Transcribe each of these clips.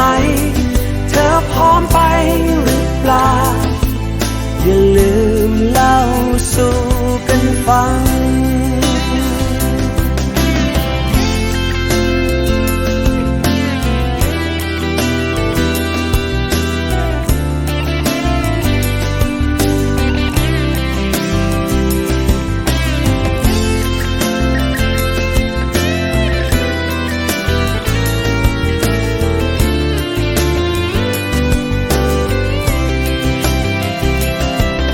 ไหม เธอพร้อมไปหรือเปล่า อย่าลืมเล่าสู่กันฟัง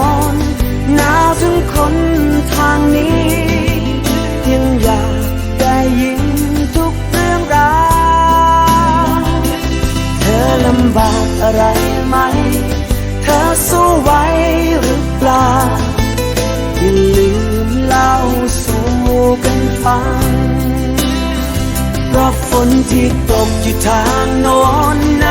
น ถึงคนทางนี้ ยังอยากได้ยินทุกเรื่องราวเธอลำบากอะไรไหม เธอสู้ไหวหรือเปล่าอย่าลืมเล่าสู่กันฟังเพราะฝนที่ตกอยู่ทางโน้นนา